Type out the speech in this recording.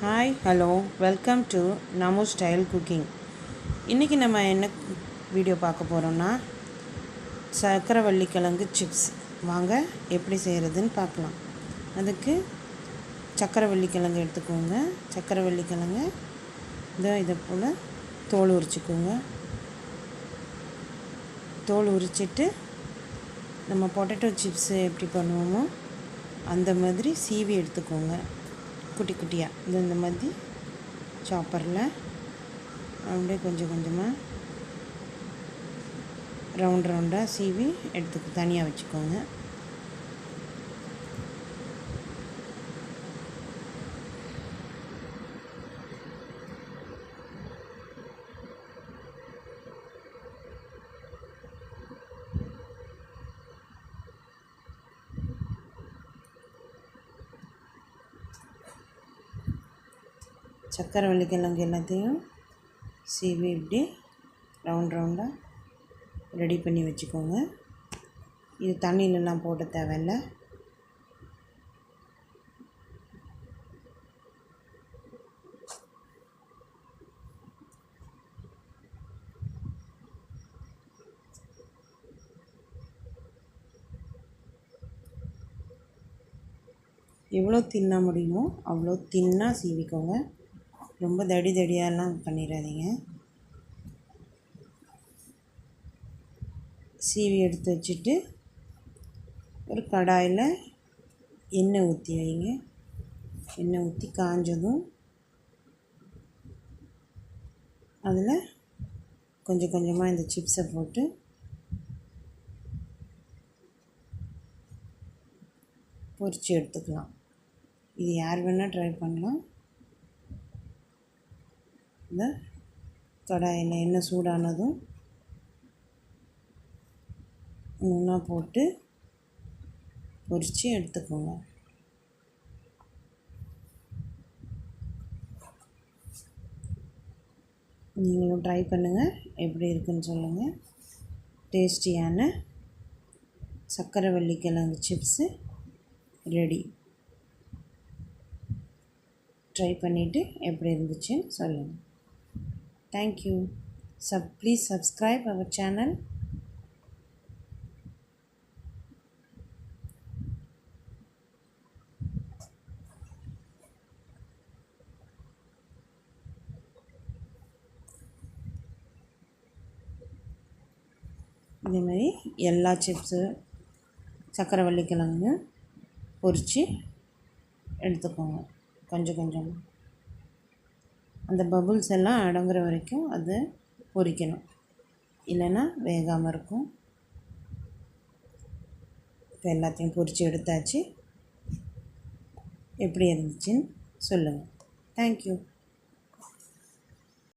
Hi hello welcome to Namo style cooking இன்றைக்கி நம்ம என்ன வீடியோ பார்க்க போகிறோம்னா சக்கரவள்ளி கிழங்கு சிப்ஸ் வாங்க எப்படி செய்கிறதுன்னு பார்க்கலாம். அதுக்கு சக்கரவள்ளி கிழங்கு எடுத்துக்கோங்க. சக்கரவள்ளி கிழங்கு இதோ இதை போல் தோல் உரிச்சிக்கோங்க. தோல் உரிச்சிட்டு நம்ம பொட்டேட்டோ சிப்ஸு எப்படி பண்ணுவோமோ அந்த மாதிரி சீவி எடுத்துக்கோங்க. குட்டி குட்டியாக இது இந்த மாதிரி சாப்பரில் அப்படியே கொஞ்சம் கொஞ்சமாக ரவுண்ட் ரவுண்டாக சீவி எடுத்து தனியாக வச்சுக்கோங்க. சக்கரை கிழங்கு எல்லாத்தையும் சீவி இப்படி ரவுண்ட் ரவுண்டாக ரெடி பண்ணி வச்சுக்கோங்க. இது தண்ணியிலலாம் போட தேவையில்ல. எவ்வளோ தின்னா முடியுமோ அவ்வளோ தின்னாக சீவிக்கோங்க. ரொம்ப தடி தடியாலாம் பண்ணிடாதீங்க சீவி எடுத்து வச்சுட்டு ஒரு கடாயில் எண்ணெய் ஊற்றி வைங்க. எண்ணெய் ஊற்றி காஞ்சதும் அதில் கொஞ்சம் கொஞ்சமாக இந்த சிப்ஸை போட்டு பொரித்து எடுத்துக்கலாம். இது யார் வேணால் ட்ரை பண்ணலாம். இந்த கடாயில் எண்ணெய் சூடானதும் ஒன்றா போட்டு பொரித்து எடுத்துக்கோங்க. நீங்களும் ட்ரை பண்ணுங்கள் எப்படி இருக்குன்னு சொல்லுங்கள் டேஸ்டியான சர்க்கரை வள்ளிக்கிழங்கு சிப்ஸு ரெடி ட்ரை பண்ணிவிட்டு எப்படி இருந்துச்சுன்னு சொல்லுங்கள் thank you sub please subscribe our channel இதே மாதிரி எல்லா சிப்ஸு சக்கரவள்ளி கிழங்கு பொரித்து எடுத்துக்கோங்க. கொஞ்சம் கொஞ்சமாக அந்த பபுள்ஸ் எல்லாம் அடங்குற வரைக்கும் அதை பொரிக்கணும் இல்லைன்னா வேகாமல் இருக்கும். இப்போ எல்லாத்தையும் பொரித்து எடுத்தாச்சு. எப்படி இருந்துச்சுன்னு சொல்லுங்கள் தேங்க்யூ